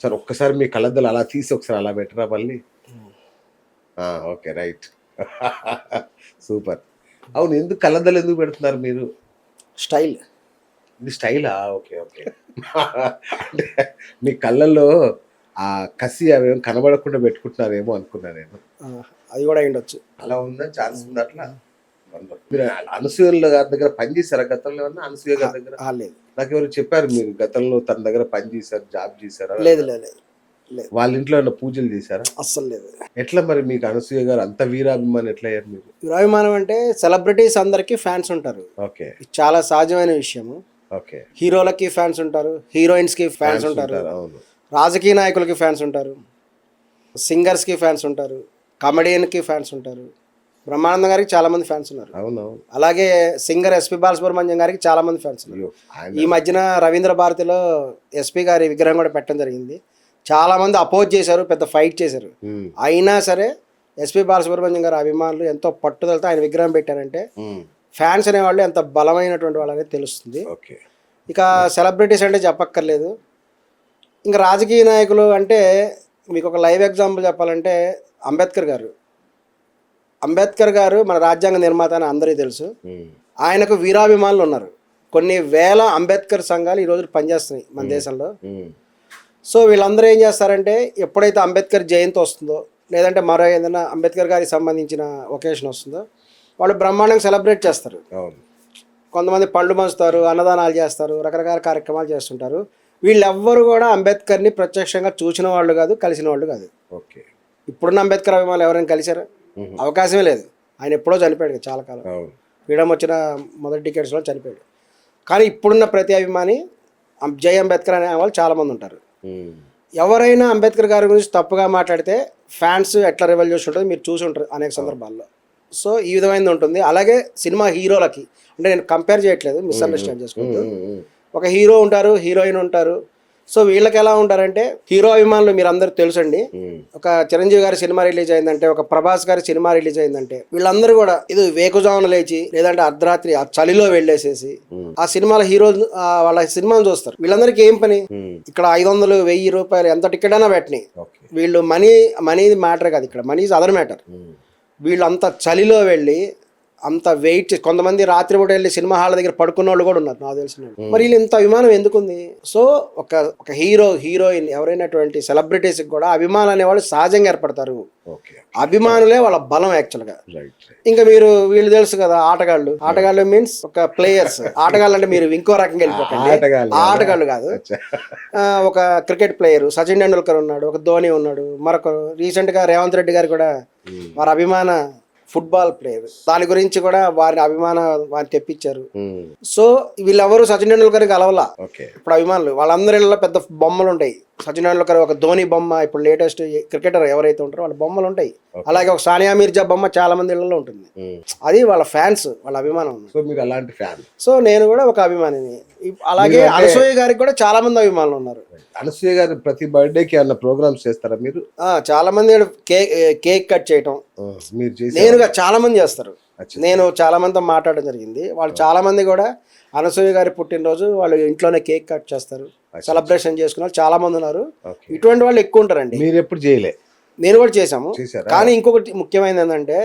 Sir ఒక్కసారి మీ కళ్ళద్దలు అలా తీసి ఒకసారి అలా పెట్టరా మళ్ళీ? Okay right. సూపర్. అవును ఎందుకు కళ్ళద్దలు ఎందుకు పెడుతున్నారు మీరు? స్టైల్. ఇది స్టైలా? Okay okay. అంటే మీ కళ్ళల్లో ఆ కసి అవేం కనబడకుండా పెట్టుకుంటున్నారేమో అనుకున్నా నేను. అది కూడా అయి ఉండొచ్చు అలా ఉందా? ఛాన్స్ ఉంది అట్లా? మీరు గారి దగ్గర పని చేశారా? గతంలో ఏమన్నా అనసూయ గారి దగ్గర? లేదు. నాకు ఎవరు చెప్పారు మీరు గతంలో తన దగ్గర పని చేశారు జాబ్ చేశారా? లేదు లేదు వాళ్ళ ఇంట్లో ఏమైనా పూజలు చేశారా? అస్సలు లేదు. ఎట్లా మరి మీకు అనసూయ గారు అంత వీరాభిమానం ఎట్లా అయ్యారు మీరు? యురాభిమానం అంటే సెలబ్రిటీస్ అందరికీ ఫ్యాన్స్ ఉంటారు. ఓకే. ఇది చాలా సహజమైన విషయము. ఓకే. హీరోలకి ఫ్యాన్స్ ఉంటారు హీరోయిన్స్కి ఫ్యాన్స్ ఉంటారు అవును. రాజకీయ నాయకులకి ఫ్యాన్స్ ఉంటారు సింగర్స్కి ఫ్యాన్స్ ఉంటారు కామెడియన్కి ఫ్యాన్స్ ఉంటారు. బ్రహ్మానందం గారికి చాలా మంది ఫ్యాన్స్ ఉన్నారు. అవునవును. అలాగే సింగర్ ఎస్పి బాలసుబ్రహ్మణ్యం గారికి చాలా మంది ఫ్యాన్స్ ఉన్నారు. ఈ మధ్యన రవీంద్ర భారతిలో ఎస్పి గారి విగ్రహం కూడా పెట్టడం జరిగింది. చాలా మంది అపోజ్ చేశారు పెద్ద ఫైట్ చేశారు. అయినా సరే ఎస్పి బాలసుబ్రహ్మణ్యం గారి అభిమానులు ఎంతో పట్టుదలతో ఆయన విగ్రహం పెట్టారంటే ఫ్యాన్స్ అనేవాళ్ళు ఎంత బలమైనటువంటి వాళ్ళు అనేది తెలుస్తుంది. ఓకే. ఇక సెలబ్రిటీస్ అంటే చెప్పక్కర్లేదు. ఇంకా రాజకీయ నాయకులు అంటే మీకు ఒక లైవ్ ఎగ్జాంపుల్ చెప్పాలంటే అంబేద్కర్ గారు. అంబేద్కర్ గారు మన రాజ్యాంగ నిర్మాత అని అందరికీ తెలుసు. ఆయనకు వీరాభిమానులు ఉన్నారు. కొన్ని వేల అంబేద్కర్ సంఘాలు ఈరోజు పనిచేస్తున్నాయి మన దేశంలో. సో వీళ్ళందరూ ఏం చేస్తారంటే ఎప్పుడైతే అంబేద్కర్ జయంతి వస్తుందో లేదంటే మరో ఏదైనా అంబేద్కర్ గారికి సంబంధించిన ఒకేషన్ వస్తుందో వాళ్ళు బ్రహ్మాండంగా సెలబ్రేట్ చేస్తారు. కొంతమంది పండ్లు పంచుతారు అన్నదానాలు చేస్తారు రకరకాల కార్యక్రమాలు చేస్తుంటారు. వీళ్ళెవ్వరు కూడా అంబేద్కర్ని ప్రత్యక్షంగా చూసిన వాళ్ళు కాదు కలిసిన వాళ్ళు కాదు. ఓకే. ఇప్పుడున్న అంబేద్కర్ అభిమానులు ఎవరైనా కలిశారా. అవకాశమే లేదు. ఆయన ఎప్పుడో చనిపోయాడు కదా చాలా కాలం. ఫ్రీడమ్ వచ్చిన మొదటి టికెట్స్లో చనిపోయాడు. కానీ ఇప్పుడున్న ప్రతి అభిమాని జై అంబేద్కర్ అనే వాళ్ళు చాలామంది ఉంటారు. ఎవరైనా అంబేద్కర్ గారి గురించి తప్పుగా మాట్లాడితే ఫ్యాన్స్ ఎట్లా రివల్ చేసి ఉంటుంది మీరు చూసి ఉంటారు అనేక సందర్భాల్లో. సో ఈ విధమైనది ఉంటుంది. అలాగే సినిమా హీరోలకి అంటే నేను కంపేర్ చేయట్లేదు మిస్అండర్స్టాండ్ ఉమ్, ఒక హీరో ఉంటారు హీరోయిన్ ఉంటారు. సో వీళ్ళకి ఎలా ఉంటారంటే హీరో అభిమానులు మీరు అందరూ తెలుసండి ఒక చిరంజీవి గారి సినిమా రిలీజ్ అయిందంటే ఒక ప్రభాస్ గారి సినిమా రిలీజ్ అయిందంటే వీళ్ళందరూ కూడా ఇది వేకుజామున లేచి లేదంటే అర్ధరాత్రి ఆ చలిలో వెళ్ళేసేసి ఆ సినిమాల హీరో వాళ్ళ సినిమాను చూస్తారు. వీళ్ళందరికీ ఏం పని? ఇక్కడ ఐదు వందలు వెయ్యి రూపాయలు ఎంత టికెట్ అయినా పెట్టినాయి వీళ్ళు మనీ మనీ మ్యాటర్ కాదు ఇక్కడ మనీ ఇస్ అదర్ మ్యాటర్. వీళ్ళు అంత చలిలో వెళ్ళి అంత వెయిట్ చేసి కొంతమంది రాత్రి పూట వెళ్ళి సినిమా హాల్ దగ్గర పడుకున్న వాళ్ళు కూడా ఉన్నారు నాకు తెలిసిన. మరి వీళ్ళు ఇంత అభిమానం ఎందుకుంది? సో ఒక ఒక హీరో హీరోయిన్ ఎవరైనటువంటి సెలబ్రిటీస్ కూడా అభిమానం అనేవాళ్ళు సహజంగా ఏర్పడతారు. అభిమానులే వాళ్ళ బలం యాక్చువల్గా రైట్ రైట్ ఇంకా మీరు వీళ్ళు తెలుసు కదా ఆటగాళ్ళు. ఆటగాళ్ళు మీన్స్ ఒక ప్లేయర్స్ ఆటగాళ్ళు అంటే మీరు ఇంకో రకంగా వెళ్ళిపోకండి. ఆటగాళ్ళు ఆ ఆటగాళ్ళు కాదు. ఒక క్రికెట్ ప్లేయర్ సచిన్ టెండూల్కర్ ఉన్నాడు ఒక ధోని ఉన్నాడు మరొకరు రీసెంట్గా రేవంత్ రెడ్డి గారు కూడా వారి అభిమాన ఫుట్బాల్ ప్లేయర్. దాని గురించి కూడా వారి అభిమాన వారిని తెప్పించారు. సో వీళ్ళెవరు సచిన్ టెండూల్కర్కి కలవలా. ఇప్పుడు అభిమానులు వాళ్ళందరి పెద్ద బొమ్మలు ఉంటాయి సచిన్ టెండూల్కర్ ఒక ధోని బొమ్మ ఇప్పుడు లేటెస్ట్ క్రికెటర్ ఎవరైతే ఉంటారో వాళ్ళ బొమ్మలు ఉంటాయి. అలాగే ఒక సానియా మీర్జా బొమ్మ చాలా మంది ఇళ్ళలో ఉంటుంది. అది వాళ్ళ ఫ్యాన్స్ వాళ్ళ అభిమానం. సో మీరు అలాంటి ఫ్యాన్ సో నేను కూడా ఒక అభిమానిని. అలాగే అనసూయ గారికి కూడా చాలా మంది అభిమానులు ఉన్నారు. అనసూయ గారు ప్రతి బర్త్డేకి ఏమన్నా ప్రోగ్రామ్స్ చేస్తారా మీరు? చాలా మంది కేక్ కేక్ కట్ చేయటం. మీరు నేనుగా చాలా మంది చేస్తారు. నేను చాలా మందితో మాట్లాడడం జరిగింది. వాళ్ళు చాలా మంది కూడా అనసూయ గారి పుట్టినరోజు వాళ్ళు ఇంట్లోనే కేక్ కట్ చేస్తారు. సెలబ్రేషన్ చేసుకున్న వాళ్ళు చాలా మంది ఉన్నారు. ఇటువంటి వాళ్ళు ఎక్కువ ఉంటారండి. మీరు ఎప్పుడు చేయలే? నేను కూడా చేశాము. కానీ ఇంకొకటి ముఖ్యమైనది ఏంటంటే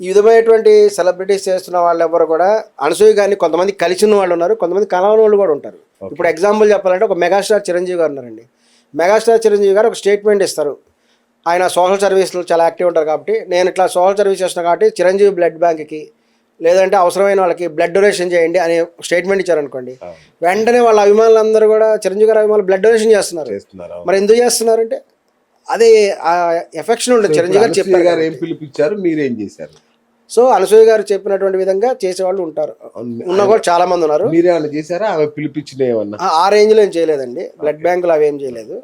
ఈ విధమైనటువంటి సెలబ్రిటీస్ చేస్తున్న వాళ్ళు ఎవరు కూడా అనసూయ గారిని కొంతమంది కలిసిన వాళ్ళు ఉన్నారు. కొంతమంది కలవని వాళ్ళు కూడా ఉంటారు. ఇప్పుడు ఎగ్జాంపుల్ చెప్పాలంటే ఒక మెగాస్టార్ చిరంజీవి గారు ఉన్నారండి. మెగాస్టార్ చిరంజీవి గారు ఒక స్టేట్మెంట్ ఇస్తారు. ఆయన సోషల్ సర్వీస్లో చాలా యాక్టివ్ ఉంటారు కాబట్టి నేను ఇట్లా సోషల్ సర్వీస్ చేస్తున్నా కాబట్టి చిరంజీవి బ్లడ్ బ్యాంక్కి లేదంటే అవసరమైన వాళ్ళకి బ్లడ్ డొనేషన్ చేయండి అనే స్టేట్మెంట్ ఇచ్చారనుకోండి. వెంటనే వాళ్ళ అభిమానులందరూ కూడా చిరంజీవి గారి అభిమానులు బ్లడ్ డొనేషన్ చేస్తున్నారు. చేస్తున్నారు. మరి ఎందుకు చేస్తున్నారంటే అదే ఆ ఎఫెక్షన్ ఉంటుంది. చిరంజీవి గారు చెప్పారు గారు ఏం పిలిపించారు? మీరేం చేశారు? సో అనసూయ గారు చెప్పినటువంటి విధంగా చేసేవాళ్ళు ఉంటారు. ఉన్న కూడా చాలా మంది ఉన్నారు. మీరేమన్నా చేశారా? ఆమె పిలిపించిన ఆ- రేంజ్లో ఏం చేయలేదండి. బ్లడ్ బ్యాంకులు అవి ఏం చేయలేదు.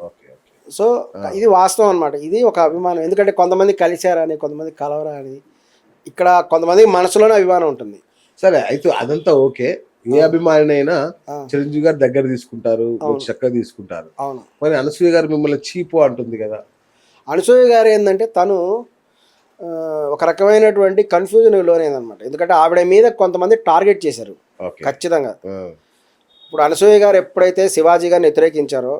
సో ఇది వాస్తవం అన్నమాట. ఇది ఒక అభిమానం. ఎందుకంటే కొంతమంది కలిశారని కొంతమంది కలవరా అని ఇక్కడ కొంతమంది మనసులోనే అభిమానం ఉంటుంది. సరే అయితే అదంతా ఓకే. ఏ అభిమానినైనా. చిరంజీవి గారు దగ్గర తీసుకుంటారు చక్కగా తీసుకుంటారు. అవును. మరి అనసూయ గారు మిమ్మల్ని చీపు అంటుంది కదా. అనసూయ గారు ఏంటంటే తను ఒక రకమైనటువంటి కన్ఫ్యూజన్ లోనైందనమాట ఎందుకంటే ఆవిడ మీద కొంతమంది టార్గెట్ చేశారు. ఓకే. ఖచ్చితంగా. ఇప్పుడు అనసూయ గారు ఎప్పుడైతే శివాజీ గారిని వ్యతిరేకించారో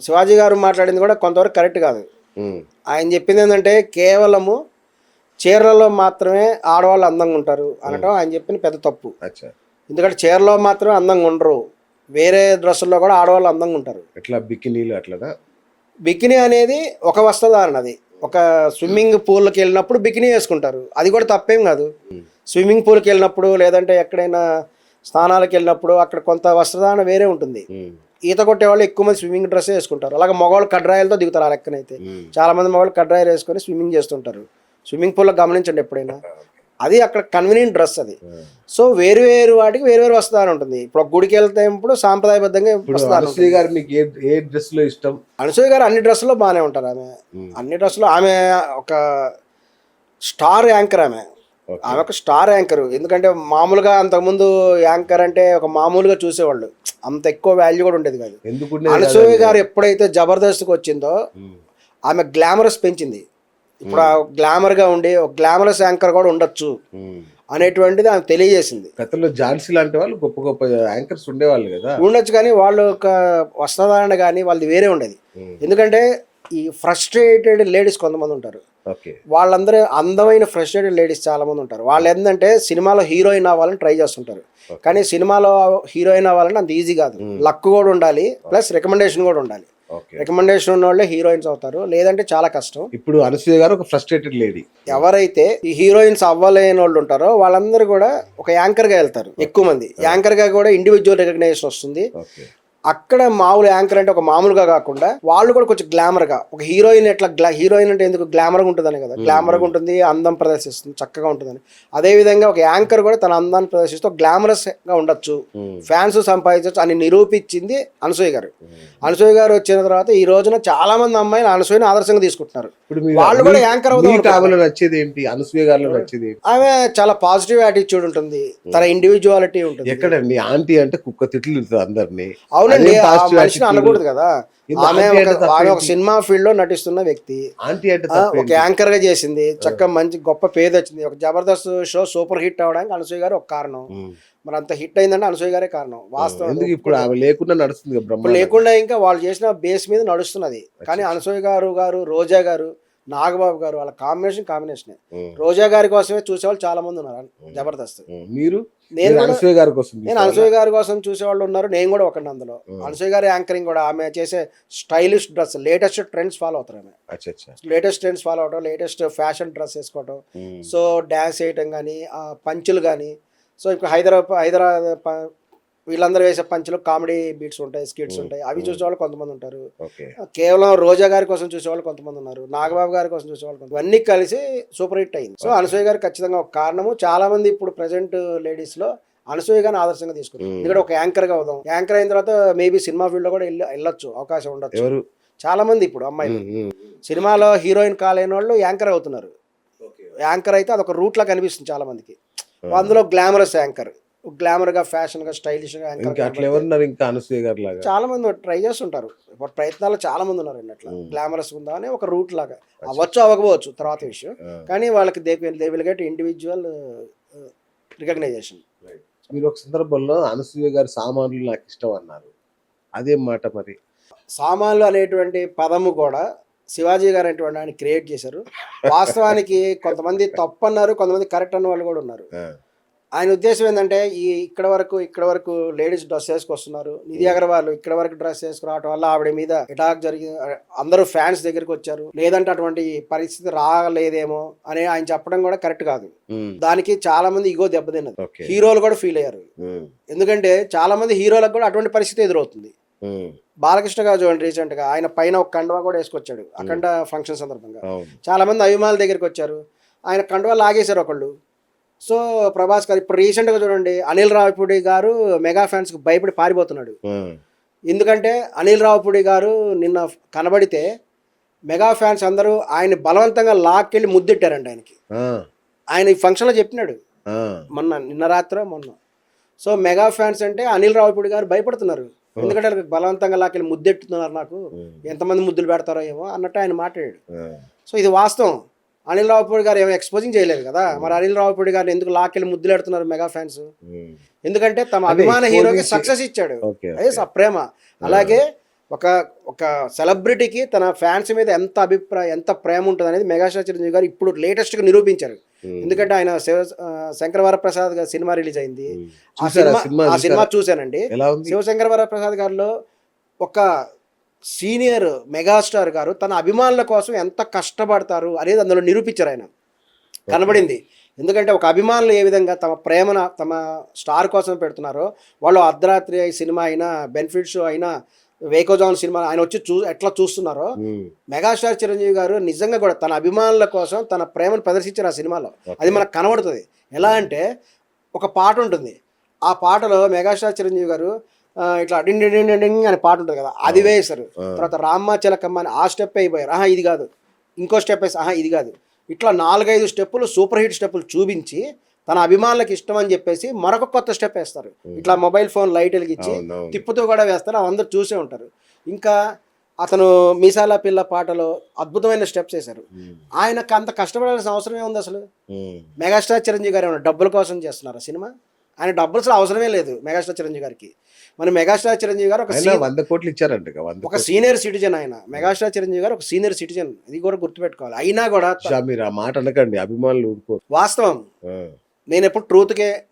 శివాజీ గారు మాట్లాడింది కూడా కొంతవరకు కరెక్ట్ కాదు. ఆయన చెప్పింది ఏంటంటే కేవలము చీరలలో మాత్రమే ఆడవాళ్ళు అందంగా ఉంటారు అనటం ఆయన చెప్పిన పెద్ద తప్పు. అచ్చా. ఎందుకంటే చీరలో మాత్రమే అందంగా ఉండరు. వేరే డ్రెస్సుల్లో కూడా ఆడవాళ్ళు అందంగా ఉంటారు. ఎట్లా బికినీలు అట్లనా? బికినీ అనేది ఒక వస్త్రధారణ అది. ఒక స్విమ్మింగ్ పూల్కి వెళ్ళినప్పుడు బికినీ వేసుకుంటారు. అది కూడా తప్పేం కాదు. స్విమ్మింగ్ పూల్కి వెళ్ళినప్పుడు లేదంటే ఎక్కడైనా స్నానాలకు వెళ్ళినప్పుడు అక్కడ కొంత వస్త్రధారణ వేరే ఉంటుంది. ఈత కొట్టే వాళ్ళు ఎక్కువ మంది స్విమ్మింగ్ డ్రెస్ వేసుకుంటారు. అలాగే మగవాళ్ళు కడ్రాయలతో దిగుతారు ఆ లెక్కనైతే. చాలా మంది మగవాళ్ళు కడ్రాయలు వేసుకొని స్విమ్మింగ్ చేస్తుంటారు. స్విమ్మింగ్ పూల్లో గమనించండి ఎప్పుడైనా. అది అక్కడ కన్వీనియంట్ డ్రెస్ అది. సో వేరు వేరు వాటికి వేరు వేరు వస్త్రధారణ ఉంటుంది. ఇప్పుడు ఒక గుడికి వెళ్తే ఇప్పుడు సాంప్రదాయబద్ధంగా అనసూయ గారు మీకు ఏ ఏ డ్రెస్లో ఇష్టం? అనసూయ గారు అన్ని డ్రెస్సులో బాగానే ఉంటారు ఆమె. అన్ని డ్రెస్సులో ఆమె ఒక స్టార్ యాంకర్ ఆమె. ఆమె ఒక స్టార్ యాంకర్. ఎందుకంటే మామూలుగా అంతకుముందు యాంకర్ అంటే ఒక మామూలుగా చూసేవాళ్ళు. అంత ఎక్కువ వాల్యూ కూడా ఉండేది కాదు. అనసూయ? గారు ఎప్పుడైతే జబర్దస్త్కి వచ్చిందో ఉమ్, ఆమె గ్లామరస్ పెంచింది. ఇప్పుడు ఆ గ్లామర్గా ఉండి ఒక గ్లామరస్ యాంకర్ కూడా ఉండొచ్చు ఉమ్. అనేటువంటిది ఆమె తెలియజేసింది. గతంలో ఝాన్సీ లాంటి వాళ్ళు గొప్ప గొప్ప యాంకర్స్ ఉండేవాళ్ళు కదా? ఉండొచ్చు కానీ వాళ్ళు ఒక వస్త్రధారణ కానీ వాళ్ళది వేరే ఉండేది. ఎందుకంటే ఈ ఫ్రస్ట్రేటెడ్ లేడీస్ కొంతమంది ఉంటారు. వాళ్ళందరూ అందమైన ఫ్రస్ట్రేటెడ్ లేడీస్ చాలా మంది ఉంటారు. వాళ్ళు ఏంటంటే సినిమాలో హీరోయిన్ అవ్వాలని ట్రై చేస్తుంటారు. కానీ సినిమాలో హీరోయిన్ అవ్వాలని అంత ఈజీ కాదు. లక్ కూడా ఉండాలి ప్లస్ రికమెండేషన్ కూడా ఉండాలి. ఓకే. రికమెండేషన్ ఉన్న వాళ్ళే హీరోయిన్స్ అవుతారు. లేదంటే చాలా కష్టం. ఇప్పుడు అనసూయ గారు ఒక ఫ్రస్ట్రేటెడ్ లేడీ ఎవరైతే ఈ హీరోయిన్స్ అవ్వలేని వాళ్ళు ఉంటారో వాళ్ళందరూ కూడా ఒక యాంకర్గా వెళ్తారు ఎక్కువ మంది. యాంకర్గా కూడా ఇండివిజువల్ రికగ్నేషన్ వస్తుంది. అక్కడ మామూలు యాంకర్ అంటే ఒక మామూలుగా కాకుండా వాళ్ళు కూడా కొంచెం గ్లామర్గా ఒక హీరోయిన్ ఎట్లా గ్లా హీరోయిన్ అంటే ఎందుకు గ్లామర్గా ఉంటుందని కదా. గ్లామర్గా ఉంటుంది అందం ప్రదర్శిస్తుంది చక్కగా ఉంటుందని. అదే విధంగా ఒక యాంకర్ కూడా తన అందాన్ని ప్రదర్శిస్తూ గ్లామరస్గా ఉండొచ్చు. ఫ్యాన్స్ సంపాదించవచ్చు అని నిరూపించింది అనసూయ గారు. అనసూయ గారు వచ్చిన తర్వాత ఈ రోజున చాలా మంది అమ్మాయిలు అనసూయని ఆదర్శంగా తీసుకుంటున్నారు. వాళ్ళు కూడా యాంకర్ ఆమెలో నచ్చేది ఏంటి? అనసూయ గారిలో నచ్చేది ఆమె చాలా పాజిటివ్ యాటిట్యూడ్ ఉంటుంది. తన ఇండివిజువాలిటీ ఉంటుంది. ఎక్కడండి? ఆంటీ అంటే కుక్క తిట్లు అందరినీ. అవునండి ఆ మనిషిని? అనకూడదు కదా. ఆమె ఒక ఆమె? సినిమా ఫీల్డ్లో నటిస్తున్న వ్యక్తి. ఒక? యాంకర్గా చేసింది చక్కగా మంచి గొప్ప పేరు వచ్చింది ఒక జబర్దస్త్ షో సూపర్ హిట్ అవడానికి అనసూయ గారు ఒక కారణం. మరి అంత హిట్ అయిందంటే అనసూయ గారే కారణం. వాస్తవం ఇప్పుడు లేకుండా నడుస్తుంది లేకుండా ఇంకా వాళ్ళు చేసిన బేస్ మీద నడుస్తున్నది. కానీ అనసూయ గారు గారు రోజా గారు నాగబాబు గారు వాళ్ళ కాంబినేషన్ కాంబినేషన్ రోజా గారి కోసమే చూసేవాళ్ళు చాలా మంది ఉన్నారు జబర్దస్త్. మీరు? నేను అనసూయ గారి కోసం నేను? అనసూయ గారి కోసం చూసేవాళ్ళు ఉన్నారు నేను కూడా ఒకటి అందులో. అనసూయ గారి యాంకరింగ్ కూడా ఆమె చేసే stylish dress latest trends follow అవుతారు ఆమె. లేటెస్ట్ ట్రెండ్స్ ఫాలో అవడం లేటెస్ట్ ఫ్యాషన్ డ్రెస్ వేసుకోవడం ఉమ్. సో డ్యాన్స్ వేయటం కానీ పంచులు కానీ సో ఇప్పుడు హైదరాబాద్ హైదరాబాద్ వీళ్ళందరూ వేసే పంచులు కామెడీ బీట్స్ ఉంటాయి స్కిట్స్ ఉంటాయి. అవి చూసేవాళ్ళు కొంతమంది ఉంటారు. కేవలం రోజా గారి కోసం చూసేవాళ్ళు కొంతమంది ఉన్నారు. నాగబాబు గారి కోసం చూసేవాళ్ళు ఇవన్నీ కలిసి సూపర్ హిట్ అయింది. సో అనసూయ గారు ఖచ్చితంగా ఒక కారణము. చాలా మంది ఇప్పుడు ప్రజెంట్ లేడీస్లో అనసూయ గారిని ఆదర్శంగా తీసుకుంటారు. ఎందుకంటే ఒక యాంకర్గా అవుదాం. యాంకర్ అయిన తర్వాత మేబీ సినిమా ఫీల్డ్లో కూడా వెళ్ళి వెళ్ళొచ్చు అవకాశం ఉండొచ్చు. చాలా మంది ఇప్పుడు అమ్మాయిలు. సినిమాలో హీరోయిన్ కాలేని వాళ్ళు యాంకర్ అవుతున్నారు. యాంకర్ అయితే అదొక రూట్ లా కనిపిస్తుంది చాలా మందికి అందులో గ్లామరస్ యాంకర్. గ్లామర్గా ఫ్యాషన్గా ఇంకా అట్లా ఎవరున్నారు? ఇంకా అనసూయ గారి లాగా? చాలా మంది ట్రై చేస్తుంటారు. ఇప్పుడు ప్రయత్నాలు చాలా మంది ఉన్నారు అట్లా గ్లామరస్ ఉందా అని ఒక రూట్ లాగా. అవ్వచ్చు అవ్వకపోవచ్చు తర్వాత విషయం. కానీ వాళ్ళకి they they will get individual recognition. మీరు ఒక సందర్భంలో అనసూయ గారి సామాన్లు నాకు ఇష్టం అన్నారు. అదేం మాట మరి. సామాన్లు అనేటువంటి పదము కూడా శివాజీ గారు అనేటువంటి ఆయన క్రియేట్ చేశారు. వాస్తవానికి కొంతమంది తప్పు అన్నారు కొంతమంది కరెక్ట్ అన్న వాళ్ళు కూడా ఉన్నారు. ఆయన ఉద్దేశం ఏంటంటే ఈ ఇక్కడ వరకు ఇక్కడ వరకు లేడీస్ డ్రెస్ వేసుకొస్తున్నారు. నిధి అగర్వాల్ ఇక్కడ వరకు డ్రెస్ వేసుకురావటం వల్ల ఆవిడ మీద అటాక్ జరిగి అందరూ ఫ్యాన్స్ దగ్గరికి వచ్చారు. లేదంటే అటువంటి పరిస్థితి రాలేదేమో అని ఆయన చెప్పడం కూడా కరెక్ట్ కాదు. ఉమ్, దానికి చాలా మంది ఇగో దెబ్బతిన్నది. హీరోలు కూడా ఫీల్ అయ్యారు. ఉమ్, ఎందుకంటే చాలా మంది హీరోలకు కూడా అటువంటి పరిస్థితి ఎదురవుతుంది. బాలకృష్ణ గారు చూడండి రీసెంట్గా ఆయన పైన ఒక కండువా కూడా వేసుకొచ్చాడు. అఖండ ఫంక్షన్ సందర్భంగా. చాలా మంది అభిమానుల దగ్గరికి వచ్చారు. ఆయన కండువా లాగేశారు ఒకళ్ళు. సో ప్రభాస్ గారు ఇప్పుడు రీసెంట్గా చూడండి అనిల్ రావిపూడి గారు మెగా ఫ్యాన్స్కి భయపడి పారిపోతున్నాడు. ఎందుకంటే అనిల్ రావిపూడి గారు నిన్న కనబడితే మెగా ఫ్యాన్స్ అందరూ ఆయన బలవంతంగా లాక్కెళ్ళి ముద్దెట్టారంట ఆయనకి. ఆయన ఈ ఫంక్షన్లో చెప్పినాడు. మొన్న నిన్న రాత్రి మొన్న. సో మెగా ఫ్యాన్స్ అంటే అనిల్ రావిపూడి గారు భయపడుతున్నారు. ఎందుకంటే బలవంతంగా లాక్కెళ్ళి ముద్దెట్టుతున్నారు నాకు. ఎంతమంది ముద్దులు పెడతారో ఏమో అన్నట్టు ఆయన మాట్లాడాడు. సో ఇది వాస్తవం. అనిల్ రావుపూడి గారు ఏమో ఎక్స్పోజింగ్ చేయలేదు కదా? మరి అనిల్ రావుపూడి గారు ఎందుకు లాక్కెళ్ళి ముద్దులు పెడుతున్నారు మెగా ఫ్యాన్స్? ఉమ్, ఎందుకంటే తమ అభిమాన హీరోకి సక్సెస్ ఇచ్చాడు. అదే ప్రేమ అలాగే ఒక ఒక సెలబ్రిటీకి తన ఫ్యాన్స్ మీద ఎంత అభిప్రాయం ఎంత ప్రేమ ఉంటుంది అనేది మెగాస్టార్ చిరంజీవి గారు ఇప్పుడు లేటెస్ట్గా నిరూపించారు. ఎందుకంటే ఆయన శివ ఆ, శంకర వరప్రసాద్ గారి సినిమా రిలీజ్ అయింది. ఆ సినిమా ఆ సినిమా? చూశానండి. ఎలా ఉంది? శివశంకర వరప్రసాద్ గారిలో ఒక సీనియర్ మెగాస్టార్ గారు తన అభిమానుల కోసం ఎంత కష్టపడతారు అనేది అందులో నిరూపించారు ఆయన. కనబడింది. ఎందుకంటే ఒక అభిమానులు ఏ విధంగా తమ ప్రేమను తమ స్టార్ కోసం పెడుతున్నారో వాళ్ళు అర్ధరాత్రి సినిమా అయినా బెనిఫిట్ షో అయినా వేకోజాన్ సినిమా ఆయన వచ్చి చూ ఎట్లా చూస్తున్నారో మెగాస్టార్ చిరంజీవి గారు నిజంగా కూడా తన అభిమానుల కోసం తన ప్రేమను ప్రదర్శించారు ఆ సినిమాలో. అది మనకు కనబడుతుంది. ఎలా అంటే ఒక పాట ఉంటుంది. ఆ పాటలో మెగాస్టార్ చిరంజీవి గారు ఇట్లా డింగ్ డింగ్ డింగ్ అనే పాట ఉంటుంది కదా అది వేశారు తర్వాత రామ్మ చిలకమ్మ అని ఆ స్టెప్ అయిపోయారు. ఆహా ఇది కాదు. ఇంకో స్టెప్ వేసి ఆహా ఇది కాదు. ఇట్లా నాలుగైదు స్టెప్పులు సూపర్ హిట్ స్టెప్పులు చూపించి తన అభిమానులకు ఇష్టం అని చెప్పేసి మరొక కొత్త స్టెప్ వేస్తారు. ఇట్లా మొబైల్ ఫోన్ లైట్ వెలిగించి. తిప్పుతూ కూడా వేస్తారు. అందరూ చూసే ఉంటారు. ఇంకా అతను మీసాల పిల్ల పాటలో అద్భుతమైన స్టెప్స్ వేశారు. ఆయనకు అంత కష్టపడాల్సిన అవసరం ఏముంది అసలు. మెగాస్టార్ చిరంజీవి గారు ఏమైనా డబ్బుల కోసం చేస్తున్నారు సినిమా? ఆయన డబ్బులు అసలు అవసరమే లేదు మెగాస్టార్ చిరంజీవి గారికి. మన మెగాస్టార్ చిరంజీవి గారు ఒక వంద కోట్లు ఇచ్చారంట ఒక సీనియర్ సిటిజన్ ఆయన. మెగాస్టార్ చిరంజీవి గారు ఒక సీనియర్ సిటిజన్. ఇది కూడా గుర్తుపెట్టుకోవాలి. అయినా కూడా. మీరు ఆ మాట అనకండి. అభిమానులు ఊరుకోరు వాస్తవం. నేను ఎప్పుడు ట్రూత్కే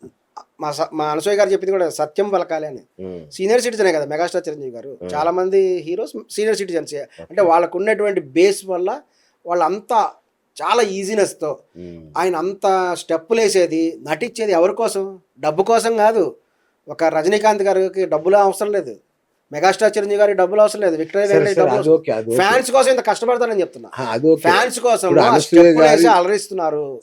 మా మా అనసూయ గారు చెప్పింది కూడా సత్యం పలకాలి అని. సీనియర్ సిటిజనే కదా మెగాస్టార్ చిరంజీవి గారు. చాలా మంది హీరోస్ సీనియర్ సిటిజన్స్. అంటే వాళ్ళకు ఉన్నటువంటి బేస్ వల్ల వాళ్ళంతా చాలా ఈజీనెస్తో ఉమ్. ఆయన అంత స్టెప్పులు వేసేది నటించేది ఎవరి కోసం? డబ్బు కోసం కాదు. ఒక రజనీకాంత్ గారికి డబ్బులు అవసరం లేదు. మెగాస్టార్ చిరంజీవి గారికి డబ్బులు అవసరం లేదు. విక్టరీ సరే, సరే, అది ఓకే, అది ఓకే. ఫ్యాన్స్ కోసం ఇంత కష్టపడతారని చెప్తున్నా. ఫ్యాన్స్ కోసం గారి- అలరిస్తున్నారు.